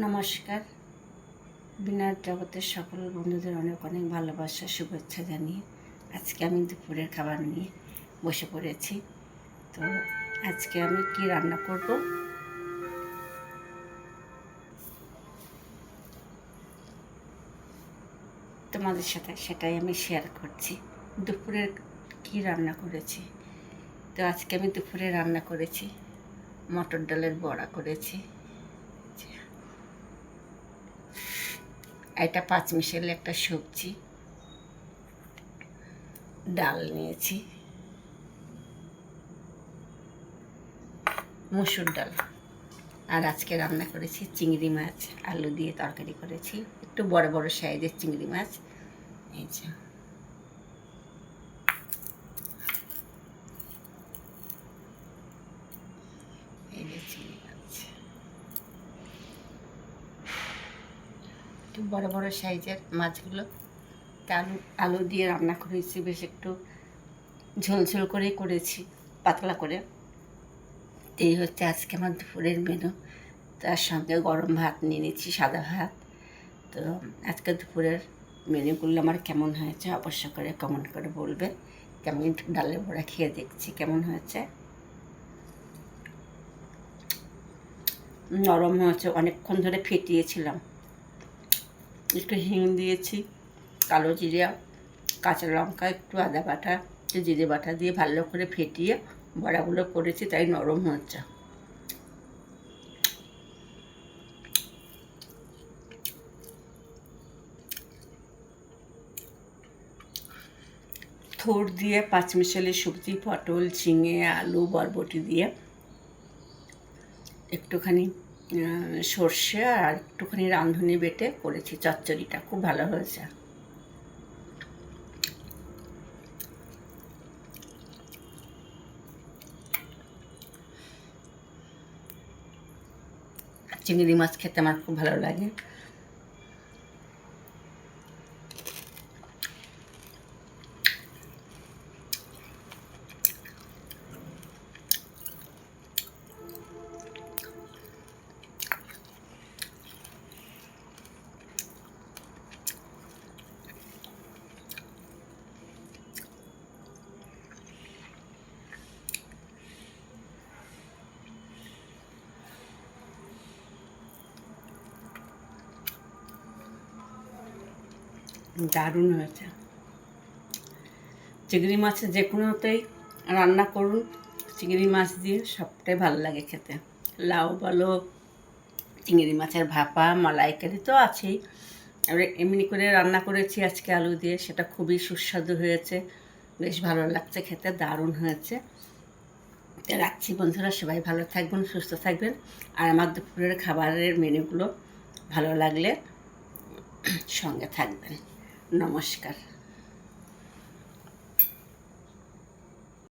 নমস্কার। বিনার জগতের সকল বন্ধুদের অনেক অনেক ভালোবাসা, শুভেচ্ছা জানিয়ে আজকে আমি দুপুরের খাবার নিয়ে বসে পড়েছি। তো আজকে আমি কি রান্না করব? তোমাদের সাথে সেটাই আমি শেয়ার করছি। দুপুরের কি রান্না করেছি? তো আজকে আমি দুপুরে রান্না করেছি, মটর ডালের বড়া করেছি। এটা পাঁচ মিশালি একটা সবজি। ডাল নিয়েছি। মুসুর ডাল। আর আজকে রান্না করেছি চিংড়ি মাছ, আলু দিয়ে তরকারি করেছি। একটু বড় বড় সাইজের চিংড়ি মাছ। এই যে। এই যে চিংড়ি মাছ। একটু বড় বড় সাইজের মাছগুলো। আলু আলু দিয়ে রান্না করেছি, বেশ একটু ঝোলঝোল করে করেছি, পাতলা করে। এই হচ্ছে আজকে আমার দুপুরের মেনু তার সঙ্গে গরম ভাত নিয়ে নিচ্ছি, সাদা ভাত। তো আজকে দুপুরের মেনুগুলো আমার কেমন হয়েছে অবশ্য করে কমেন্ট করে বলবে। কেমন ডালের বড়া খেয়ে দেখছি, কেমন হয়েছে? নরম হয়েছে, অনেকক্ষণ ধরে ফেটিয়েছিলাম। একটু হিং দিয়েছি, কালো জিরা, কাঁচা লঙ্কা, একটু আদা বাটা, একটু জিরে বাটা দিয়ে ভালো করে ফেটিয়ে বড়াগুলো করেছি, তাই নরম হচ্ছে। থোড় দিয়ে পাঁচ পাঁচমিশালি সবজি, পটল, ঝিঙে, আলু, বরবটি দিয়ে একটুখানি সর্ষে আর একটুখানি রাঁধুনি বেটে করেছি, চচ্চড়িটা। খুব ভালো হয়েছে। চিংড়ি মাছ খেতে আমার খুব ভালো লাগে। দারুণ হয়েছে। চিংড়ি মাছের যে কোনোতেই রান্না করুন, চিংড়ি মাছ দিয়ে সবটাই ভালো লাগে খেতে। লাউ বলো, চিংড়ি মাছের ভাপা, মালাইকারি তো আছেই। এবারে এমনি করে রান্না করেছি আজকে আলু দিয়ে, সেটা খুবই সুস্বাদু হয়েছে। বেশ ভালো লাগছে খেতে, দারুণ হয়েছে। রাখছি বন্ধুরা, সবাই ভালো থাকবেন, সুস্থ থাকবেন। আর আমার দুপুরের খাবারের মেনুগুলো ভালো লাগলে সঙ্গে থাকবেন। নমস্কার।